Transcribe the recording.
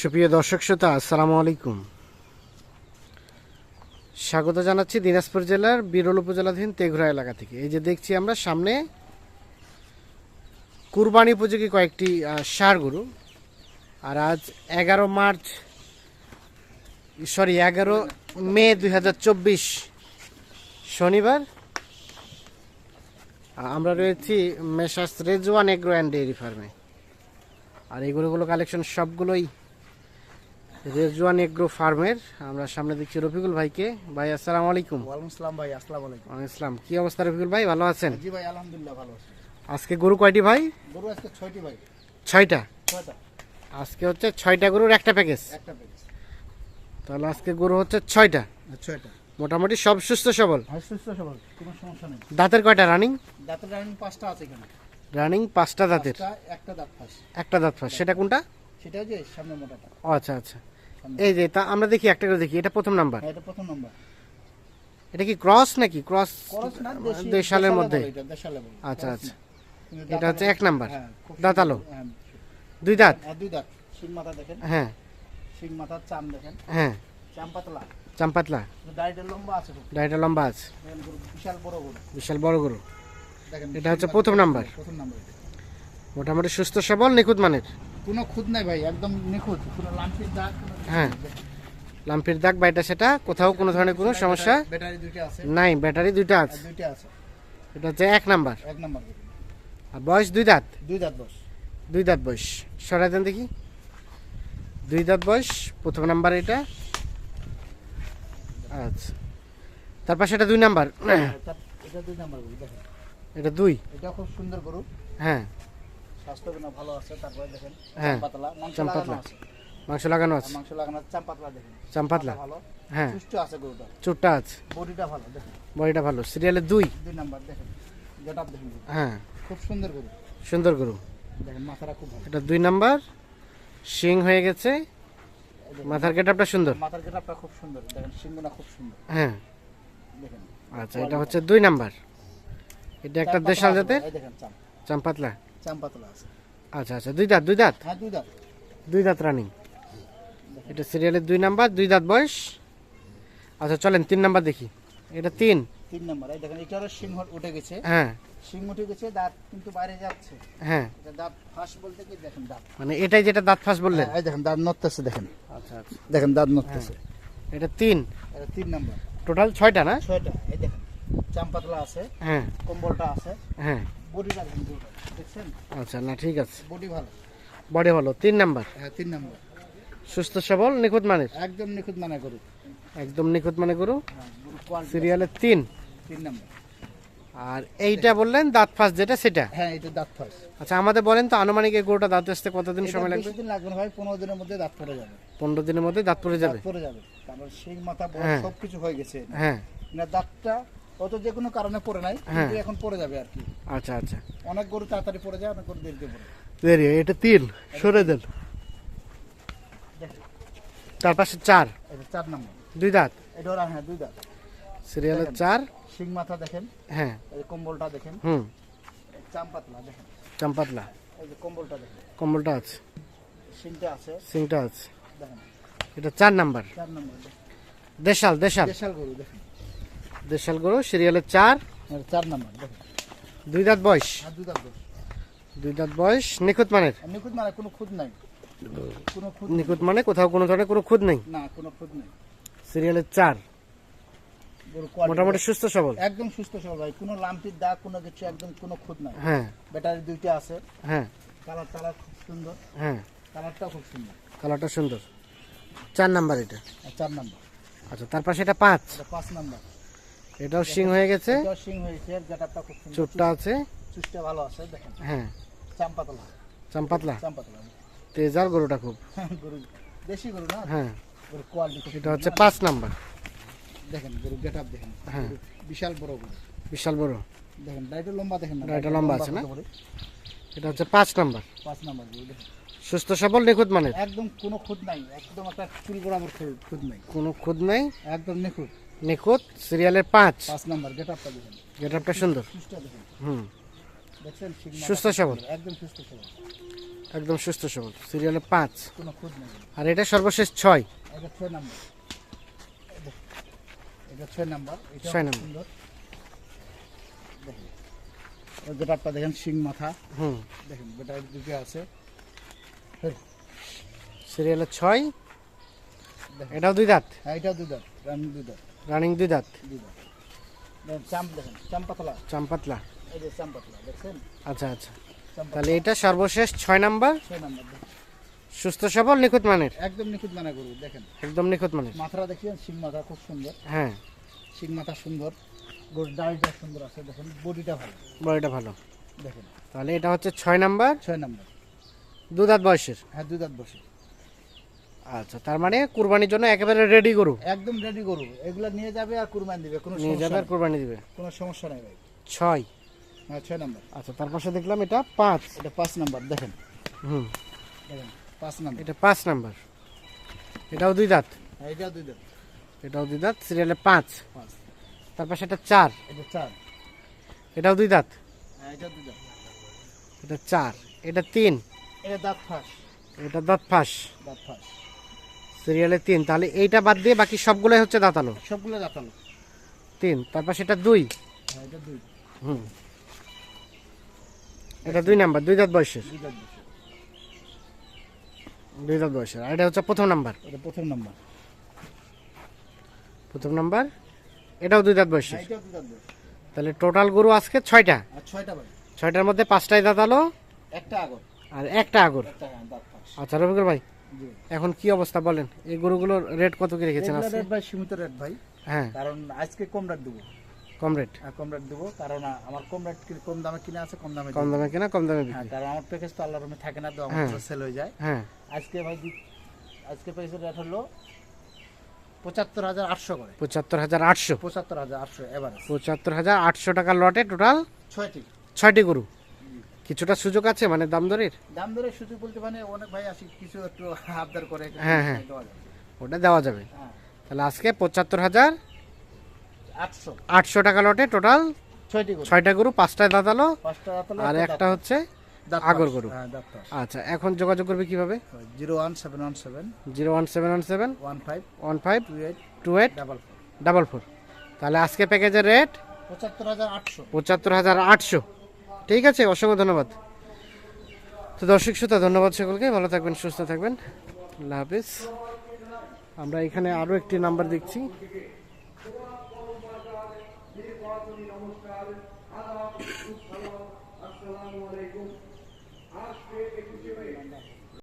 সুপ্রিয় দর্শক শ্রোতা, আসসালামু আলাইকুম। স্বাগত জানাচ্ছি দিনাজপুর জেলার বিরল উপজেলাধীন তেঘরা এলাকা থেকে। এই যে দেখছি আমরা, সামনে কুরবানি উপযোগী কয়েকটি ষাঁড় গরু। আর আজ এগারো মার্চ, সরি, এগারো মে দু হাজার চব্বিশ শনিবার। আমরা রয়েছি Messrs Rezwan agro and dairy ফার্মে। আর এই গরুগুলো কালেকশন সবগুলোই রেজওয়ান এগ্রো ফার্মের আমরা সামনে দেখছি রফিকুল ভাইকে। ভাই আসসালামু আলাইকুম। ওয়ালাইকুম আসসালাম ভাই আসসালামু আলাইকুম। ওয়ালাইকুম ইসলাম কি অবস্থা রফিকুল ভাই? ভালো আছেন? জি ভাই আলহামদুলিল্লাহ ভালো আছি। আজকে গরু কয়টি ভাই? গরু আজকে ছয়টি ভাই। ছয়টা? ছয়টা। আজকে হচ্ছে ছয়টা গরুর একটা প্যাকেজ। একটা প্যাকেজ। তাহলে আজকে গরু হচ্ছে ছয়টা। ছয়টা। মোটামুটি সব সুস্থ সবল? সুস্থ সবল কোনো সমস্যা নেই। দাঁতের কয়টা? রানিং? দাঁতের রানিং পাঁচটা আছে এখানে। রানিং পাঁচটা দাঁতের। একটা দাঁত ফাঁস। একটা দাঁত ফাঁস। সেটা কোনটা? সেটা যে সামনে মোটাটা। আচ্ছা আচ্ছা। এই যে তা আমরা দেখি একটা করে দেখি এটা প্রথম নাম্বার। হ্যাঁ, এটা প্রথম নম্বর। এটা কি ক্রস নাকি? ক্রস করস না দেশি- দেশালের দেশালে মধ্যে। আচ্ছা আচ্ছা। এটা হচ্ছে এক নাম্বার। হ্যাঁ, খুব দাঁত আলো। হ্যাঁ, দুই দাঁত? দুই দাঁত। শিং মাথা দেখেন? হ্যাঁ। শিং মাথার চাম দেখেন? হ্যাঁ। চাম পাতলা। চাম্পাতলা দাড়িটা লম্বা আছে ডাইটা লম্বা আছে। বিশাল বড় গরু। বিশাল বড় গরু। দেখেন এটা হচ্ছে প্রথম নাম্বার। প্রথম নাম্বার। মোটামুটি সুস্থ সবল নিখুঁত মানের। কোনো খুদ নাই ভাই একদম নিখুঁত কোনো লাম্পির দাগ হ্যাঁ। লাম্পির দাগ বাইটা সেটা কোথাও কোনো ধরনের কোনো সমস্যা ব্যাটারি দুইটা আছে। নাই ব্যাটারি দুইটা আছে। দুইটা আছে। এটা হচ্ছে এক নাম্বার। এক নাম্বার আর বয়স দুই দাঁত? দুই দাঁত বস দুই দাঁত বয়স। সরাই দেন দেখি। দুই দাঁত বয়স প্রথম নাম্বার এটা। আচ্ছা। তার পাশে এটা দুই নাম্বার। এটা দুই নাম্বার এটা দুই। এটা খুব সুন্দর গরু। হ্যাঁ। স্বাস্থ্যগুণ ভালো আছে তারপরে দেখেন হ্যাঁ, পাতলা মাংস লাগানো পাতলা। আছে। মাংস লাগানো আছে। মাংস লাগানো আছে, দেখেন। চাম্পাতলা? ভালো। হ্যাঁ। সুস্থ আছে গরুটা। চুটটা আছে। বডিটা ভালো দেখেন। বডিটা ভালো। সিরিয়ালের দুই? দুই নাম্বার দেখেন। গেটআপ দেখেন। হ্যাঁ। খুব সুন্দর গরু। সুন্দর গরু। দেখেন মাথাটা খুব ভালো। এটা দুই নাম্বার। শিং হয়ে গেছে। মাথার গেটআপটা সুন্দর? মাথার গেটআপটা খুব সুন্দর। দেখেন খুব সুন্দর। হ্যাঁ। দেখেন। আচ্ছা এটা হচ্ছে দুই নাম্বার। এটা একটা দেশাল আছে জাতে চাম্পাতলা আছে। আচ্ছা আচ্ছা দুই দাঁত দুই দাঁত? হ্যাঁ দুই দাঁত। দুই দাঁত রানিং এটা সিরিয়ালের দুই নাম্বার দুই দাঁত বয়স? আচ্ছা চলেন তিন নাম্বার দেখি। এটা তিন? তিন নাম্বার এই দেখেন এটারও সিংহ উঠে গেছে। হ্যাঁ। সিং উঠে গেছে দাঁত কিন্তু বাইরে যাচ্ছে। হ্যাঁ। এটা দাঁত ফাঁস বলতে কি? দেখেন দাঁত। মানে এটাই যেটা দাঁত ফাঁস বললেন? হ্যাঁ, এই দেখেন দাঁত নড়তেছে দেখেন। আচ্ছা আচ্ছা। দেখেন দাঁত নড়তেছে। এটা তিন? এটা তিন নাম্বার টোটাল ছয়টা না? ছয়টা এই দেখেন চামপাতলা আছে হ্যাঁ। কম্বলটা আছে। হ্যাঁ। বডিটা দেখেন দেখছেন? আচ্ছা না ঠিক আছে। বডি ভালো। বডি ভালো তিন নাম্বার। হ্যাঁ তিন নাম্বার। সুস্থ সবল নিখুঁত মানের? একদম নিখুঁত মানে গরু। একদম নিখুঁত মানে গরু? হ্যাঁ সিরিয়ালের তিন। তিন নাম্বার। আর এইটা বললেন দাঁত ফাঁস যেটা সেটা? হ্যাঁ এটা দাঁত ফাঁস। আচ্ছা আমাদের বলেন তো আনুমানিক এই গরুটা দাঁত আসতে কতদিন সময় লাগবে? দিন লাগবে না ভাই পনেরো দিনের মধ্যে দাঁত পড়ে যাবে। পনেরো দিনের মধ্যে দাঁত পড়ে যাবে? পড়ে যাবে। তারপর শিং মাথা হ্যাঁ। সব কিছু হয়ে গেছে। হ্যাঁ। না দাঁতটা অত যে কোনো কারণে পড়ে নাই হ্যাঁ। কিন্তু এখন পড়ে যাবে আর কি। আচ্ছা আচ্ছা। অনেক গরু তাড়াতাড়ি পড়ে যায় অনেক গরু দেরিতে পড়ে। দেরি এটা সরে দেন। তার পাশে চার। এটা চার নম্বর। দুই দাঁত। এটা ওরা হ্যাঁ দুই দাঁত। সিরিয়ালের চার। শিং মাথা দেখেন। হ্যাঁ। এই কম্বলটা দেখেন। হুম। এই চাম দেখেন। চাম্পাতলা এই যে কম্বলটা দেখেন। কম্বলটা আছে। শিংটা আছে। সিংটা আছে। দেখেন। এটা চার নাম্বার। চার নম্বর। দেশাল দেশাল। দেশাল গরু দেখেন। দেশাল গরু সিরিয়ালের চার। চার নম্বর দুই দাঁত বয়স। আর দুই দাঁত গরু দুই দাঁত বয়স নিখুঁত মানের? নিখুঁত মানে কোনো খুঁত নাই। কোনো খুঁত নিখুঁত মানে কোথাও কোনো ধরনের কোনো খুঁত নেই? না কোনো খুঁত নেই। সিরিয়ালের চার। মোটামুটি সুস্থ সবল? একদম সুস্থ সবল ভাই। কোনো লাম্পির দাগ কোনো কিছু একদম কোনো খুঁত নাই। হ্যাঁ। ব্যাটারি দুইটা আছে। হ্যাঁ। কালার টালার খুব সুন্দর। হ্যাঁ। কালারটাও খুব সুন্দর। কালারটা সুন্দর। চার নাম্বার এটা। চার নম্বর। আচ্ছা তার পাশে এটা পাঁচ। এটা পাঁচ নম্বর। এটাও সিং হয়ে গেছে। এটাও হয়েছে খুব সুন্দর। চোটটা আছে। ভালো আছে দেখেন। হ্যাঁ। চাম্পাতলা। চাম্পাতলা? চাম্পাতলা। তেজাল গরুটা খুব। গরু। দেশি গরু না? হ্যাঁ। গরু কোয়ালিটি এটা হচ্ছে নাম্বার। দেখেন গরু গেটআপ দেখেন। হ্যাঁ। বিশাল বড় গরু। বিশাল বড়। দেখেন ডাইটা লম্বা দেখেন না। ডাইটা লম্বা আছে না? এটা হচ্ছে নাম্বার। নাম্বার গরু দেখেন। সুস্থ সবল নিখুঁত মানে একদম কোনো খুঁত নাই। একদম একটা চুল বরাবর খুঁত নাই। কোনো খুঁত নাই। একদম নিখুঁত। নিখুঁত সিরিয়ালের পাঁচ। পাঁচ নাম্বার গেটআপটা দেখেন। গেটআপটা সুন্দর। চুষটা দেখেন। হুম। দেখছেন? সুস্থ সবল। একদম সুস্থ সবল। একদম সুস্থ সবল। সিরিয়ালে পাঁচ। কোনো খুঁজ নেই। আর এটা সর্বশেষ ছয়। এটা ছয় নাম্বার। এটা ছয় নাম্বার। এটা ছয় নাম্বার। সুন্দর। দেখেন। ওই বেটারটা দেখেন শিং মাথা। হুম। দেখেন বেটার দিকে আছে। সিরিয়ালে ছয়। দেখেন। এটাও দুই দাঁত। হ্যাঁ এটাও দুই দাঁত। রানি দুই দাঁত। রানিং দুই দাঁত? দেখেন দেখেন চাম্পাতলা। আচ্ছা আচ্ছা। তাহলে এটা সর্বশেষ ছয় নাম্বার? সুস্থ সবল নিখুঁত মানের? একদম নিখুঁত মানা গরু দেখেন। একদম নিখুঁত মানের। মাথাটা দেখছেন শিং মাথা খুব সুন্দর। হ্যাঁ। শিং মাথা সুন্দর। গরুর ডালটা সুন্দর আছে দেখেন বডিটা ভালো। বডিটা ভালো। দেখেন। তাহলে এটা হচ্ছে ছয় নাম্বার। ছয় নাম্বার। দু দাঁত বয়সের? হ্যাঁ দাঁত বসে আচ্ছা তার মানে কুরবানির জন্য একেবারে রেডি গরু? একদম রেডি গরু। এগুলো নিয়ে যাবে আর কুরবানি দিবে কোনো নিয়ে যাবে আর কুরবানি দিবে? কোনো সমস্যা নাই ভাই। ছয়? হ্যাঁ ছয় নাম্বার। আচ্ছা তার পাশে দেখলাম এটা পাঁচ। এটা পাঁচ নাম্বার দেখেন। হুম। দেখেন পাঁচ নাম্বার। এটা পাঁচ নাম্বার। এটাও দুই দাঁত? হ্যাঁ এটাও দুই দাঁত। এটাও দুই দাঁত সিরিয়ালে পাঁচ। পাঁচ। তার পাশে এটা চার। এটা চার। এটাও দুই দাঁত? হ্যাঁ এটা দুই দাঁত। এটা চার। এটা তিন? এটা দাঁত ফাঁস। এটা দাঁত ফাঁস। দাঁত ফাঁস। সিরিয়ালে তিন। তাহলে এইটা বাদ দিয়ে বাকি সবগুলোই হচ্ছে দাঁতালো সবগুলো দাঁতালো তিন। তারপর সেটা দুই? হ্যাঁ এটা দুই। হুম। এটা দুই নাম্বার দুই দাঁত বয়সের? দুই দাঁত বয়সের। আর এটা হচ্ছে প্রথম নাম্বার? এটা প্রথম নাম্বার। প্রথম নাম্বার। এটাও দুই দাঁত হ্যাঁ বয়সের এটাও দুই দাঁত বসে তাহলে টোটাল গরু আজকে ছয়টা? ছয়টার মধ্যে পাঁচটাই দাঁতালো? একটা আগর। আর একটা আগর? হ্যাঁ, দাঁত আচ্ছা রবিকুল ভাই এখন কি অবস্থা বলেন? এই গরুগুলোর রেট কত কি রেখেছেন আজকে? রেট ভাই সীমিত রেট ভাই। হ্যাঁ। কারণ আজকে কম রেট দেবো। কম রেট হ্যাঁ, কম রেট দেবো। কারণ আমার কম রেট কম দামে কিনে আছে কম দামে কম দামে কেনা কম দামে হ্যাঁ বিক্রি। কারণ আমার প্যাকেজ তো আল্লাহর রুমে থাকে না তো হ্যাঁ। আমার সেল হয়ে যায়। হ্যাঁ। আজকে ভাই আজকে প্যাকেজের রেট হলো পঁচাত্তর হাজার আটশো করে। পঁচাত্তর হাজার আটশো। পঁচাত্তর হাজার আটশো এবার পঁচাত্তর হাজার আটশো টাকার লটে টোটাল ছয়টি। ছয়টি গরু। কিছুটা সুযোগ আছে মানে দাম দরের? দাম ধরে সুযোগ বলতে মানে অনেক ভাই আসি কিছু একটু আবদার করে। হ্যাঁ, হ্যাঁ। ওটা দেওয়া যাবে। হ্যাঁ। তাহলে আজকে পঁচাত্তর হাজার আটশো। আটশো টাকা লটে টোটাল ছয়টি ছয়টা গরু পাঁচটায় দাঁতালো দাঁতালো, আর একটা হচ্ছে আগর গরু। হ্যাঁ। আচ্ছা এখন যোগাযোগ করবে কীভাবে? Zero one seven one seven zero one seven one seven one five one five two eight two eight double double four. তাহলে আজকে প্যাকেজের রেট পঁচাত্তর হাজার আটশো। পঁচাত্তর হাজার আটশো। ঠিক আছে, অসংখ্য ধন্যবাদ। তো দর্শক শ্রোতা, ধন্যবাদ সকলকে, ভালো থাকবেন, সুস্থ থাকবেন। আল্লাহ হাফিজ। আমরা এখানে আরও একটি নাম্বার দেখছি।